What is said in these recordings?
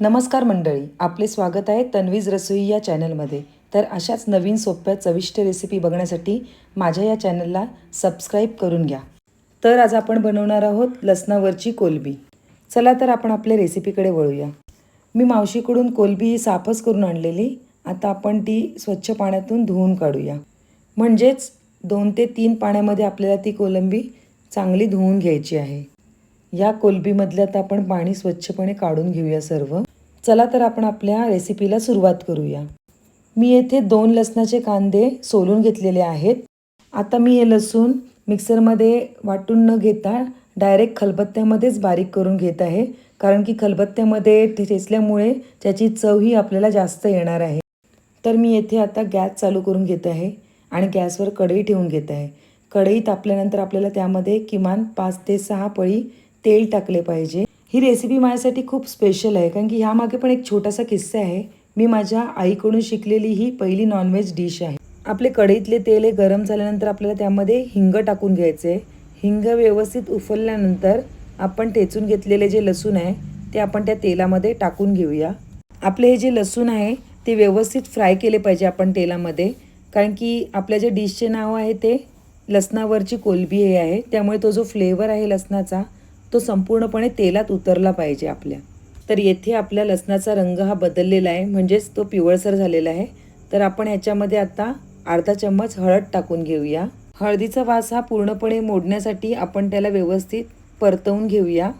नमस्कार मंडळी आपले स्वागत आहे तन्वीज रसोई या चॅनलमध्ये. तर अशाच नवीन सोप्या चविष्ट रेसिपी बघण्यासाठी माझ्या या चॅनलला सबस्क्राईब करून घ्या. तर आज आपण बनवणार आहोत लसणावरची कोलबी. चला तर आपण आपल्या रेसिपीकडे वळूया. मी मावशीकडून कोलबी ही साफच करून आणलेली. आता आपण ती स्वच्छ पाण्यातून धुवून काढूया. म्हणजेच दोन ते तीन पाण्यामध्ये आपल्याला ती कोलंबी चांगली धुवून घ्यायची आहे. या कोलबीमधलं आता आपण पाणी स्वच्छपणे काढून घेऊया सर्व. चला तर आपण आपल्या रेसिपीला सुरुवात करूया. मी येथे दोन लसणाचे कांदे सोलून घेतलेले आहेत. आता मी हे लसूण मिक्सरमध्ये वाटून न घेता डायरेक्ट खलबत्त्यामध्येच बारीक करून घेत आहे. कारण की खलबत्त्यामध्ये ठेचल्यामुळे त्याची चव ही आपल्याला जास्त येणार आहे. तर मी येथे आता गॅस चालू करून घेत आहे आणि गॅसवर कढई ठेवून घेत आहे. कढई तापल्यानंतर आपल्याला त्यामध्ये किमान पाच ते सहा पळी तेल टाकले पाहिजे. ही रेसिपी माझ्यासाठी खूप स्पेशल आहे. कारण की ह्यामागे पण एक छोटासा किस्सा आहे. मी माझ्या आईकडून शिकलेली ही पहिली नॉनव्हेज डिश आहे. आपले कढईतले तेल हे गरम झाल्यानंतर आपल्याला त्यामध्ये हिंग टाकून घ्यायचे आहे. हिंग व्यवस्थित उफलल्यानंतर आपण ठेचून घेतलेले जे लसूण आहे ते आपण त्या तेलामध्ये टाकून घेऊया. आपले हे जे लसूण आहे ते व्यवस्थित फ्राय केले पाहिजे आपण तेलामध्ये. कारण की आपल्या जे डिशचे नाव आहे ते लसणावरची कोलबी हे आहे. त्यामुळे तो जो फ्लेवर आहे लसणाचा तो संपूर्णपणे तेलात उतरला पाहिजे आपल्या. तर येथे आपल्या लसणाचा रंग हा बदललेला आहे. म्हणजेच तो पिवळसर झालेला आहे. तर आपण ह्याच्यामध्ये आता अर्धा चम्मच हळद टाकून घेऊया. हळदीचा वास हा पूर्णपणे मोडण्यासाठी आपण त्याला व्यवस्थित परतवून घेऊया.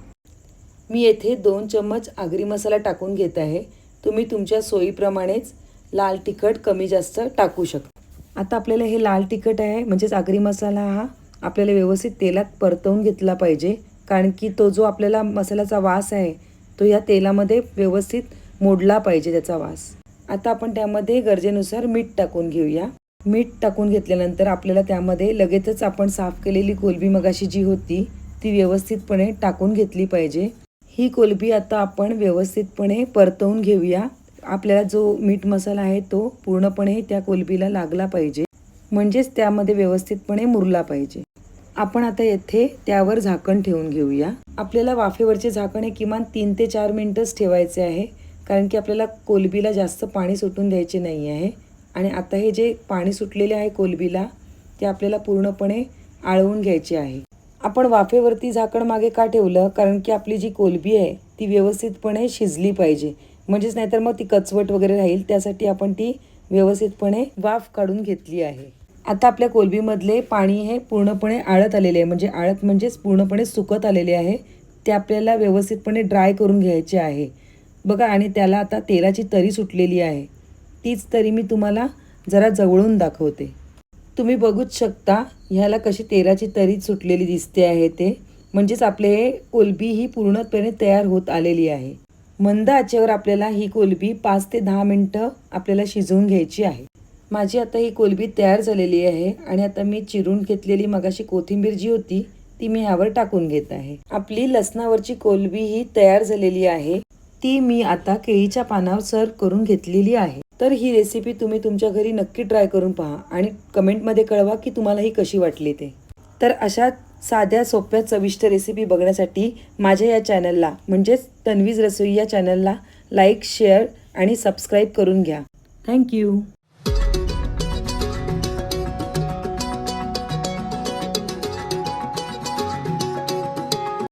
मी येथे दोन चम्मच आगरी मसाला टाकून घेत आहे. तुम्ही तुमच्या सोयीप्रमाणेच लाल तिखट कमी जास्त टाकू शकता. आता आपल्याला हे लाल तिखट आहे. म्हणजेच आगरी मसाला हा आपल्याला व्यवस्थित तेलात परतवून घेतला पाहिजे. कारण की तो जो आपल्याला मसाल्याचा वास आहे तो या तेलामध्ये व्यवस्थित मोडला पाहिजे त्याचा वास. आता आपण त्यामध्ये गरजेनुसार मीठ टाकून घेऊया. मीठ टाकून घेतल्यानंतर आपल्याला त्यामध्ये लगेचच आपण साफ केलेली कोलबी मगाशी जी होती ती व्यवस्थितपणे टाकून घेतली पाहिजे. ही कोलबी आता आपण व्यवस्थितपणे परतवून घेऊया. आपल्याला जो मीठ मसाला आहे तो पूर्णपणे त्या कोलबीला लागला पाहिजे. म्हणजेच त्यामध्ये व्यवस्थितपणे मुरला पाहिजे. आपण आता येथे त्यावर झाकण ठेवून घेऊया. आपल्याला वाफेवरचे झाकण हे किमान तीन ते चार मिनटंच ठेवायचे आहे कारण की आपल्याला कोलबीला जास्त पाणी सुटून द्यायचे नाही आहे. आणि आता हे जे पाणी सुटलेले आहे कोलबीला ते आपल्याला पूर्णपणे आळवून घ्यायचे आहे. आपण वाफेवरती झाकण मागे का ठेवलं? कारण की आपली जी कोलबी आहे ती व्यवस्थितपणे शिजली पाहिजे. म्हणजेच नाहीतर मग ती कचवट वगैरे राहील त्यासाठी आपण ती व्यवस्थितपणे वाफ काढून घेतली आहे. आता आपल्या कोलबीमधले पाणी हे पूर्णपणे आळत आलेले आहे. म्हणजे आळत म्हणजेच पूर्णपणे सुकत आलेले आहे. ते आपल्याला व्यवस्थितपणे ड्राय करून घ्यायचे आहे. बघा आणि त्याला आता तेलाची तरी सुटलेली आहे. तीच तरी मी तुम्हाला जरा जवळून दाखवते. तुम्ही बघूच शकता ह्याला कशी तेलाची तरी सुटलेली दिसते आहे ते. म्हणजेच आपले हे कोलबी ही पूर्णपणे तयार होत आलेली आहे. मंद आचेवर आपल्याला ही कोलबी पाच ते दहा मिनटं आपल्याला शिजवून घ्यायची आहे. माझी आता ही कोलबी तयार झालेली आहे आणि आता मी चिरून घेतलेली मगाशी कोथिंबीर जी होती ती मी ह्यावर टाकून घेत आहे. आपली लसणावरची कोलबी ही तयार झालेली आहे. ती मी आता केळीच्या पानावर सर्व करून घेतलेली आहे. तर ही रेसिपी तुम्ही तुमच्या घरी नक्की ट्राय करून पहा आणि कमेंटमध्ये कळवा की तुम्हाला ही कशी वाटली ते. तर अशा साध्या सोप्या चविष्ट रेसिपी बघण्यासाठी माझ्या या चॅनलला म्हणजेच तन्वीज रसोई या चॅनलला लाईक शेअर आणि सबस्क्राईब करून घ्या. थँक्यू